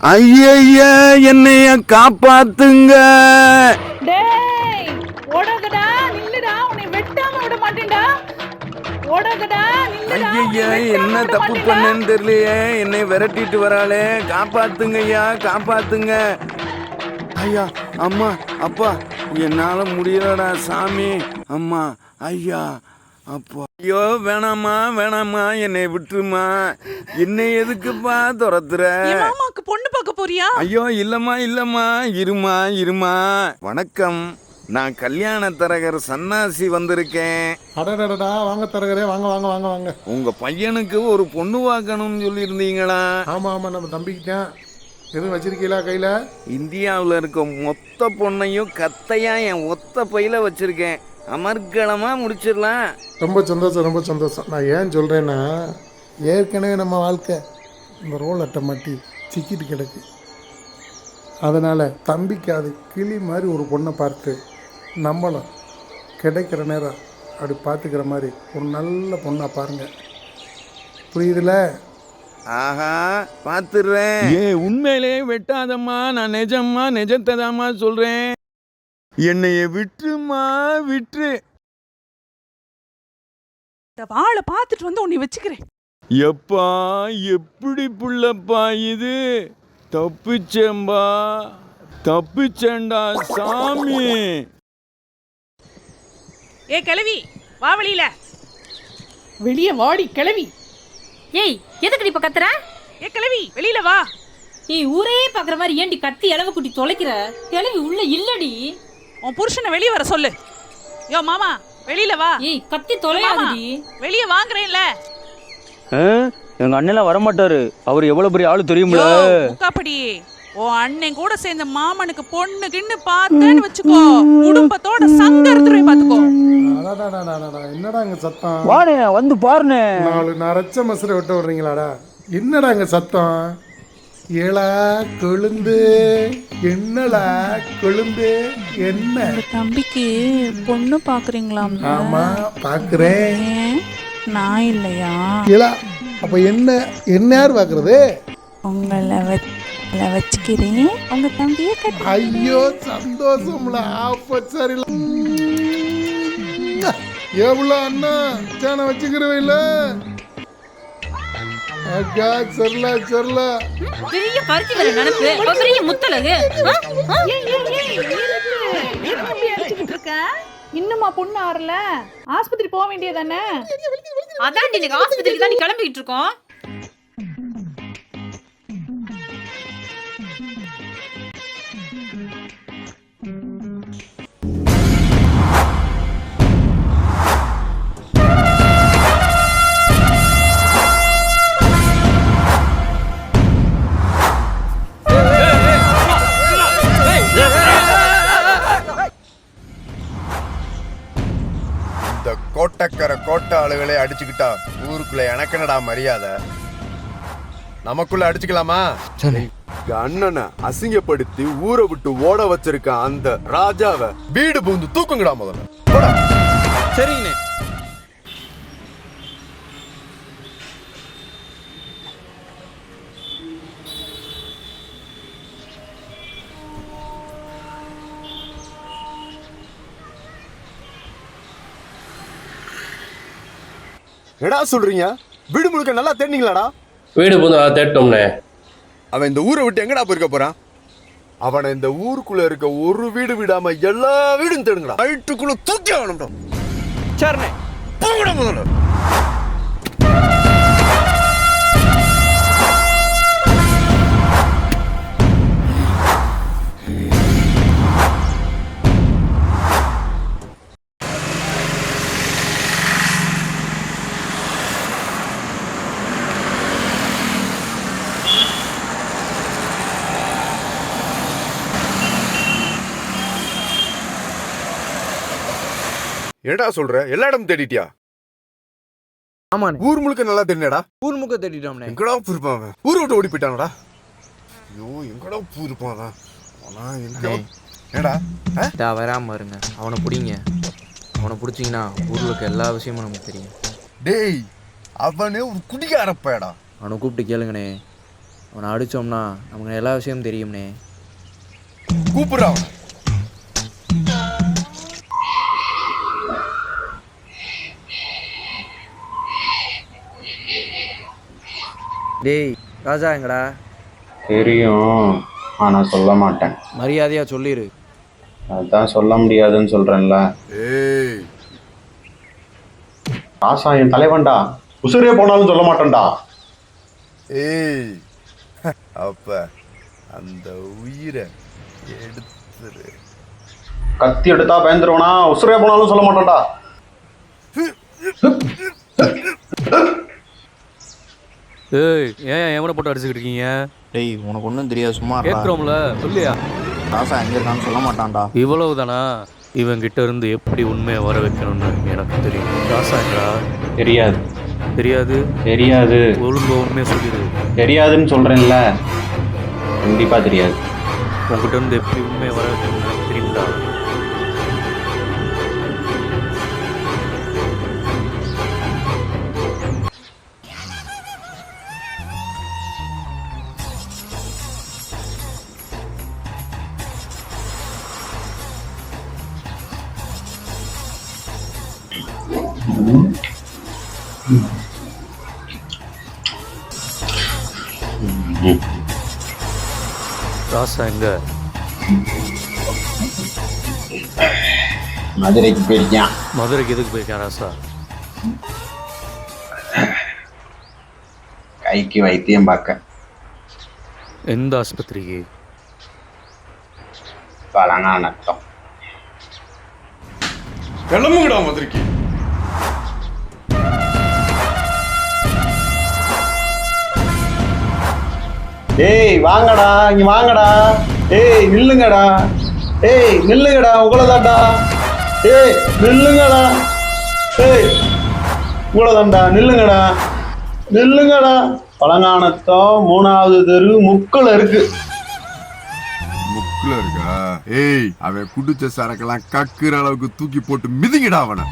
ஐயா என்னைய காப்பாத்துங்க. டேய் ஓடாதடா நில்லுடா உன்னை வெட்டாம விட மாட்டேன்டா. ஓடாதடா நில்லுடா ஐயா உன்னை என்ன தப்பு. பண்ணேன்னு தெரியலையே என்னை விரட்டிட்டு வராளே. காப்பாத்துங்க ஐயா காப்பாத்துங்க. ஐயா அம்மா அப்பா என்னால முடியலடா சாமி. அம்மா ஐயா அப்பா. ஐயோ வேணாம்மா வேணாம்மா என்னை விட்டுருமா. என்னை எதுக்குப்பா துரத்துற? பொண்ணு பார்க்க போறியா? ஐயோ இல்லம்மா இல்லம்மா. இருமா இருமா. வணக்கம். நான் கல்யாண தரகர் சன்னாசி வந்திருக்கேன். அடடடடா வாங்க தரகரே வாங்க வாங்க வாங்க வாங்க. உங்க பையனுக்கு ஒரு பொண்ணு வாக்கணும்னு சொல்லியிருந்தீங்களா? ஆமா ஆமா நம்ம தம்பிக்கிட்டேன். எதுவும் வச்சிருக்கீங்களா கையில? இந்தியாவில் இருக்க மொத்த பொண்ணையும் கத்தையா என் ஒத்த பையில வச்சிருக்கேன். அமர்க்களமா முடிச்சிடலாம். ரொம்ப சந்தோஷம் ரொம்ப சந்தோஷம். நான் ஏன் சொல்றேன்னா ஏற்கனவே நம்ம வாழ்க்கை இந்த ரோல் அட்டை மாட்டி. சிக்கிட்டு கிடக்கு. அதனால தம்பிக்கு அது கிளி மாதிரி ஒரு பொண்ணை பார்த்து நம்மளும் கிடைக்கிற நேரம் அப்படி பார்த்துக்கிற மாதிரி ஒரு நல்ல பொண்ணாக பாருங்க. புரியுதுல? ஆஹா பாத்துடுறேன் ஏ உண்மையிலே வெட்டாதம்மா நான் நிஜம்மா நிஜத்ததாம்மா சொல்றேன். என்னைய விட்டுமா விட்டுரு இந்த வாளை பார்த்துட்டு வந்து உன்னை வச்சுக்கிறேன். எப்பா எப்படி புள்ளப்பா இது? தப்பிச்சேம்பா தப்பிச்சேண்டா சாமி. ஏ கிளவி வா வெளியில. வெளியே வாடி கிளவி ஏய் எதுக்கு இப்ப கத்துற? ஏ கிளவி வெளியில வா. ஏய் ஊரே பாக்குற மாதிரி ஏண்டி கத்தி அளவு குட்டி தொலைக்கிற? கிளவி உள்ள இல்லடி. உன் புருஷனை வெளிய வர சொல்லு. யோ மாமா வெளியில வா. ஏய் கத்தி தொலையாதடி. வெளிய வாங்குறேன்ல? எங்க அண்ணெல்லாம் வரமாட்டாரு. அவர் எவ்வளவு பெரிய ஆளு தெரியுமில முக்காப்படி. உன் அண்ணன் கூட சேர்ந்த மாமனுக்கு பொண்ணு கிண்ணு பார்த்தேன்னு வச்சுக்கோ. குடும்பத்தோட சங்க எடுத்துருவேன் பாத்துக்கோ என்னடா இங்க சத்தம்? வாணே வந்து பாருண்ணே நாலு நரைச்ச மசுரை விட்டு விடுறீங்களாடா. என்னடா இங்க சத்தம்? ஏலா கொழுந்து என்னடா கொழுந்து என்ன தம்பிக்கு பொண்ணு பாக்குறீங்களாம் ஆமா பாக்குறேன் நான் இல்லையா ஏலா அப்ப என்ன என்ன யார் பாக்குறது உங்களை வச்சுக்கிறேன் உங்க தம்பியை கட்டி ஐயோ சந்தோஷம்ல ஆப்ப சரில எவ்வளோ அண்ணா சேனை வச்சுக்கிறவ இல்ல அக்கா சரில சரில பெரிய பருத்தி வர நினைப்பு அவ பெரிய முத்தலகு ஆ? ஆ? ஏன் தம்பி அடிச்சுக்கிட்டு இருக்க இன்னுமா பொண்ணு ஆறல ஆஸ்பத்திரி போக வேண்டியதானே அதான் இன்னைக்கு ஆஸ்பத்திரிக்கு தான் கிளம்பிக்கிட்டு இருக்கோம். கோட்டக்கரை கோட்டை ஆளுகளே அடிச்சுக்கிட்டா ஊருக்குள்ள எனக்கு என்னடா மரியாதை? நமக்குள்ள அடிச்சுக்கலாமா? எங்க அண்ணனை அசிங்கப்படுத்தி ஊரை விட்டு ஓட வச்சிருக்க அந்த ராஜாவை வீடு பூந்து தூக்குங்கடா முதல்ல. சரிங்கண்ணே. என்னடா சொல்றீங்க? வீடு முழுக்க நல்லா தேடினீங்களாடா? வீடு புந்து தேட்டோம்னே. அவன் இந்த ஊரை விட்டு எங்கடா போயிருக்க போறான்? அவனை இந்த ஊருக்குள்ள இருக்க ஒரு வீடு விடாம எல்லா வீடும் தேடுங்கடா. வயிற்றுக்குள்ள தூக்கி ஆகணும்டா சரிண்ணே போங்கடா முதல்ல. என்னடா சொல்ற? எல்லா இடமும் தேடிட்டியா? ஆமாண்ணே. ஊர் முழுக்க நல்லா தேடினடா. ஊர் முக்க தேடிட்டோம்ண்ணே. எங்கடா போயிருப்பான் அவன்? ஊரை விட்டு ஓடி போயிட்டானடா ஐயோ எங்கடா போயிருப்பான் அவன்? அவனா எங்க? ஏடா டா வராம இருங்க. அவனை பிடிங்க. அவனை பிடிச்சிங்கன்னா ஊரில் இருக்க எல்லா விஷயமும் நமக்கு தெரியும். டேய் அவனே ஒரு குடிகாரப்பையடா. அவனை கூப்பிட்டு கேளுங்கண்ணே. அவனை அடித்தோம்னா நமக்கு எல்லா விஷயமும் தெரியும்னே கூப்பிடுறா டேய் ராஜா எங்கடா? தெரியும் ஆனால் சொல்ல மாட்டேன். மரியாதையாக சொல்லிடு அதான் சொல்ல முடியாதுன்னு சொல்கிறேன்ல ஏய். ராசா என் தலைவன்டா. உசுரே போனாலும் சொல்ல மாட்டேன்டா. ஏய். அப்ப அந்த உயிரை எடுத்துரு. கத்தி எடுத்தா பயந்துருவனா? உசுரே போனாலும் சொல்ல மாட்டேன்டா. ஏய் ஏன் எவனை போட்டு அடிச்சுக்கிட்டு இருக்கீங்க? டேய் உனக்கு ஒன்றும் தெரியாது சும்மா கேட்குறோம்ல சொல்லியா? ராசா எங்கே இருக்கான்னு சொல்ல மாட்டான்டா. இவ்வளவுதானா? இவன் கிட்ட இருந்து எப்படி உண்மையை வர வைக்கணும்னு எனக்கு தெரியும். ராசாங்கடா தெரியாது. தெரியாது? தெரியாது. ஒழுங்கு உண்மையை சொல்லிடு. தெரியாதுன்னு சொல்கிறேன்ல கண்டிப்பாக தெரியாது. உங்ககிட்ட இருந்து எப்படி உண்மையை வர வைக்கணும்னு எனக்கு தெரியும்டா. ராசா எங்க மதுரைக்கு போயிருக்கான் மதுரைக்கு எதுக்கு போயிருக்கேன் ராசா? கைக்கு வைத்தியம் பார்க்க. எந்த ஆஸ்பத்திரிக்கு? பழங்கானத்தம் கிளம்புங்கடா மதுரைக்கு. டேய் வாங்கடா இங்க வாங்கடா. டேய் நில்லுங்கடா. டேய் நில்லுங்கடா உங்களதாண்டா டேய் நில்லுங்கடா. டேய் உங்களதாண்டா நில்லுங்கடா. நில்லுங்கடா. பழங்கானத்தம் மூணாவது தெரு முக்கில் இருக்கு. முக்குல இருக்கா? ஏய் அவன் குடிச்ச சரக்கெல்லாம் கக்குற அளவுக்கு தூக்கி போட்டு மிதிங்கடா அவனை.